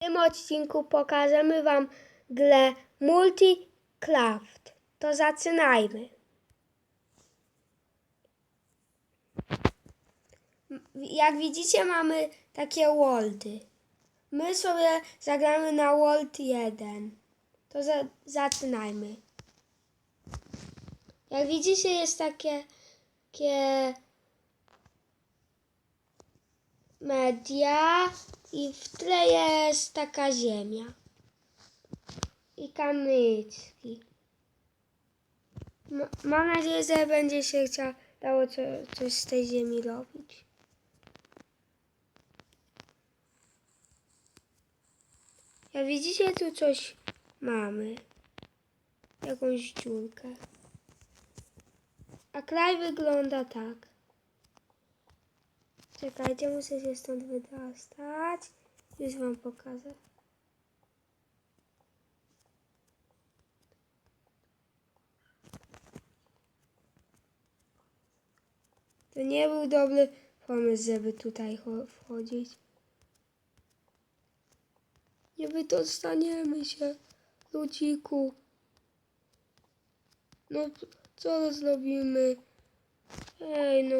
tym odcinku pokażemy Wam grę Multicraft. To zaczynajmy. Jak widzicie mamy takie worldy. My sobie zagramy na world 1. To za zaczynajmy. Jak widzicie jest takie, takie media i w tle jest taka ziemia i kamyczki. M- mam nadzieję, że będzie się chciał, dało co, coś z tej ziemi robić. Jak widzicie, tu coś mamy. Jakąś dziurkę. A kraj wygląda tak. Czekajcie, muszę się stąd wydostać. Już wam pokażę. To nie był dobry pomysł, żeby tutaj cho- wchodzić. Nie wydostaniemy się, ludziku. No, co zrobimy? Ej, no,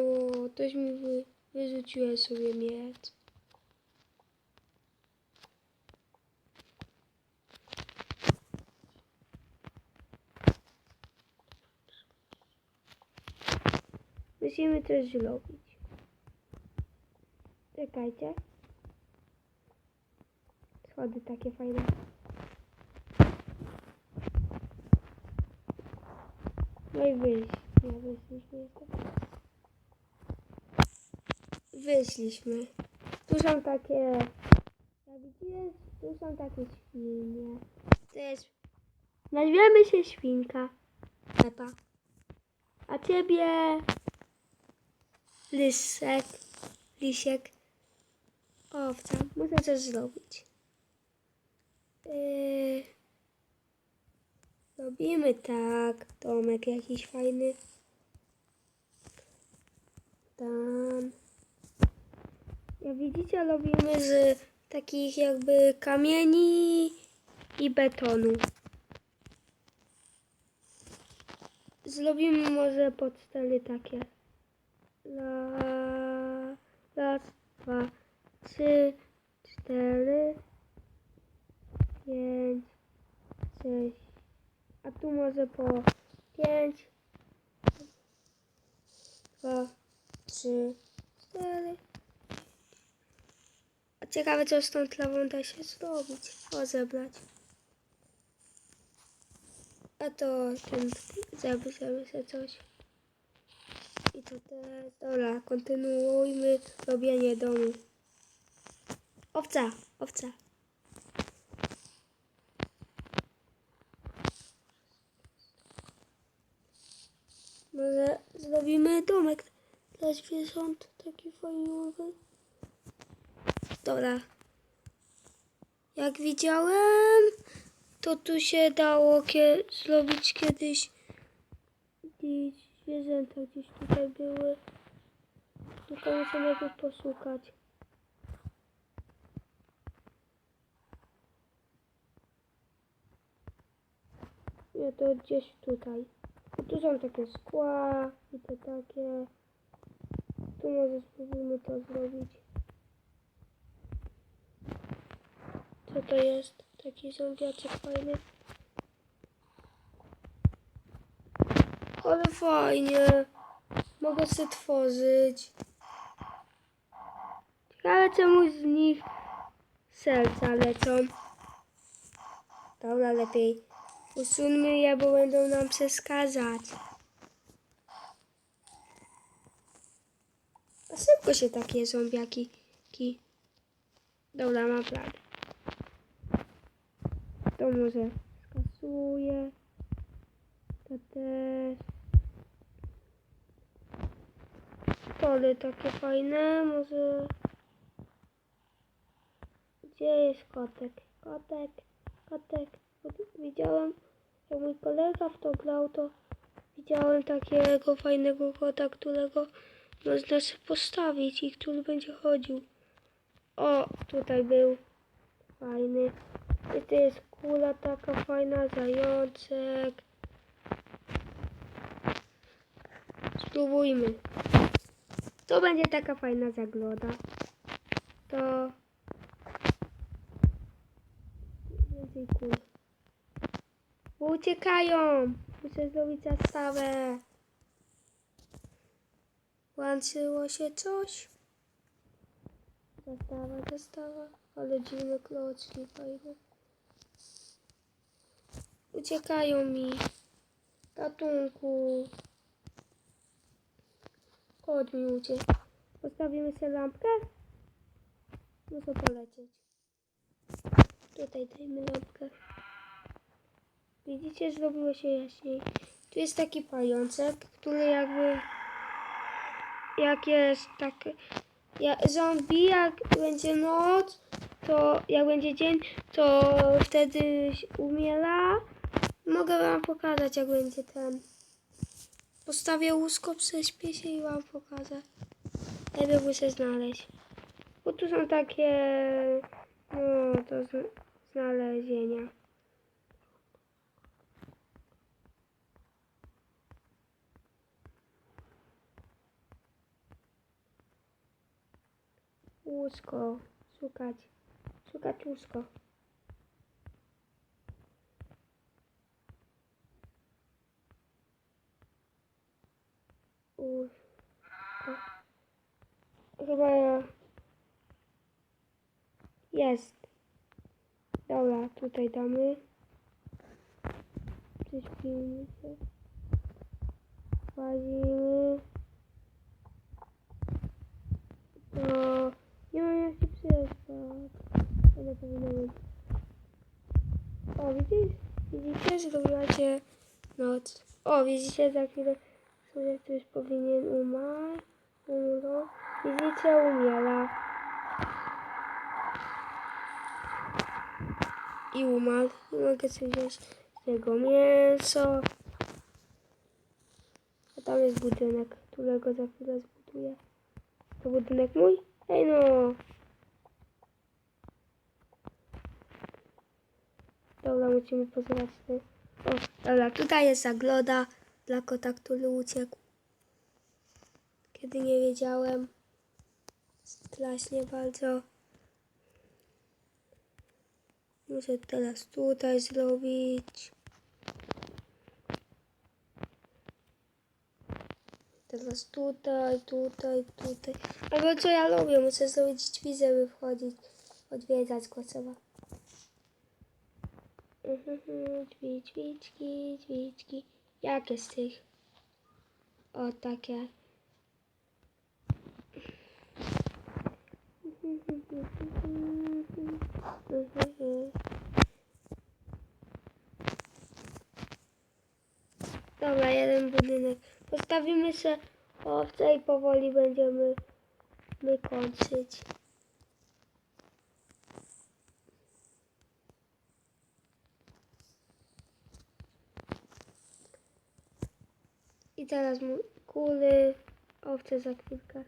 ktoś mi wy, wyrzuciłem sobie miecz. Musimy coś zrobić. Czekajcie. Schody takie fajne. No i wyjść. Nie, wyszliśmy jeszcze. Wyszliśmy. Tu są takie... Jak widzicie, tu są takie świnie. To jest... Nazwiemy się Świnka. Pepa. A ciebie... Lysek. Lisiek. Owca. Muszę coś zrobić. Yy... Robimy tak. Domek jakiś fajny. Tam. Jak widzicie, robimy z takich jakby kamieni i betonu. Zrobimy może podstely takie. Raz, dwa, trzy, cztery, pięć, sześć. A tu może po pięć, dwa, trzy, cztery. Ciekawe, co z tą trawą da się zrobić. Rozebrać. A to ten zabierzemy sobie coś. I to teraz, dobra, kontynuujmy robienie domu. Owca, owca. Może zrobimy domek dla zwierząt, taki fajnowy. Dobra. Jak widziałem, to tu się dało zrobić kiedyś gdzieś zwierzęta gdzieś tutaj były. Tylko muszę najpierw poszukać. Nie, to gdzieś tutaj. Tu są takie skła i te takie. Tu może spróbujmy to zrobić. To jest? Taki zombiaczek fajny. Ale fajnie. Mogę sobie tworzyć. Ciekawe czemu z nich serca lecą. Dobra, lepiej usuńmy je, bo będą nam przeszkadzać. A szybko się takie zombiaki. Ki. Dobra, mam plan. To może skasuję. To też. Pole takie fajne, może... Gdzie jest kotek? Kotek, kotek. Widziałem, jak mój kolega w to grał, to widziałem takiego fajnego kota, którego można sobie postawić i który będzie chodził. O, tutaj był fajny. I to jest kula taka fajna, zajączek. Spróbujmy. To będzie taka fajna zagroda. To... Więcej kul. Uciekają! Muszę zrobić zastawę. Łączyło się coś? Zastawa, zastawa. Ale dziwne klocki fajne. Uciekają mi. Ratunku. Chodź mi uciek. Postawimy sobie lampkę? Muszę polecieć. Tutaj dajmy lampkę. Widzicie, zrobiło się jaśniej. Tu jest taki pajączek, który jakby... Jak jest tak... Jak zombie, jak będzie noc, to jak będzie dzień, to wtedy umiera. Mogę wam pokazać, jak będzie ten. Postawię łóżko, prześpię się i wam pokażę. Najpierw muszę znaleźć. Bo tu są takie, no, z- znalezienia. Łóżko. Szukać. Szukać łóżko. Łóżko. Chyba. Jest. Dobra, tutaj damy. Przyśpimy się. Łazimy. To nie mam jak się przespać. Ale powinno być. O, widzisz? Widzicie? Zrobiła się noc. O, widzicie? Za chwilę sobie ktoś powinien umarł. Umrą. Widzicie? Umiera. I umarł. I mogę sobie wziąć tego mięso. A tam jest budynek, którego za chwilę zbuduję. To budynek mój? Ej no! Dobra, musimy pozwać. O, dobra, tutaj jest zagroda dla kota, który uciekł. Kiedy nie wiedziałem. Strasznie bardzo. Muszę teraz tutaj zrobić. Teraz tutaj, tutaj, tutaj. Albo co ja lubię, muszę zrobić drzwi, żeby wchodzić, odwiedzać go trzeba. Mhm, Drzwi, drzwiczki, drzwiczki. Jakie z tych? O, takie. Dobra, jeden budynek. Postawimy się owce i powoli będziemy my kończyć. I teraz mu kuli, owce za chwilkę.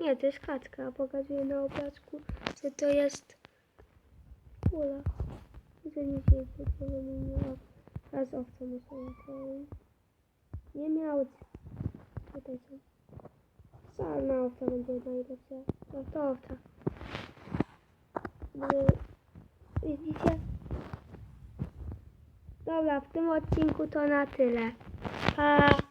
Nie, to jest kaczka. Pokazuję na obrazku, że to jest kula. Że nie się nie miała. Teraz owce muszę naprawić. Nie miał. Tutaj są. Czarna owca będzie najlepsza. No to owca. Widzicie? Dobra, w tym odcinku to na tyle. Pa!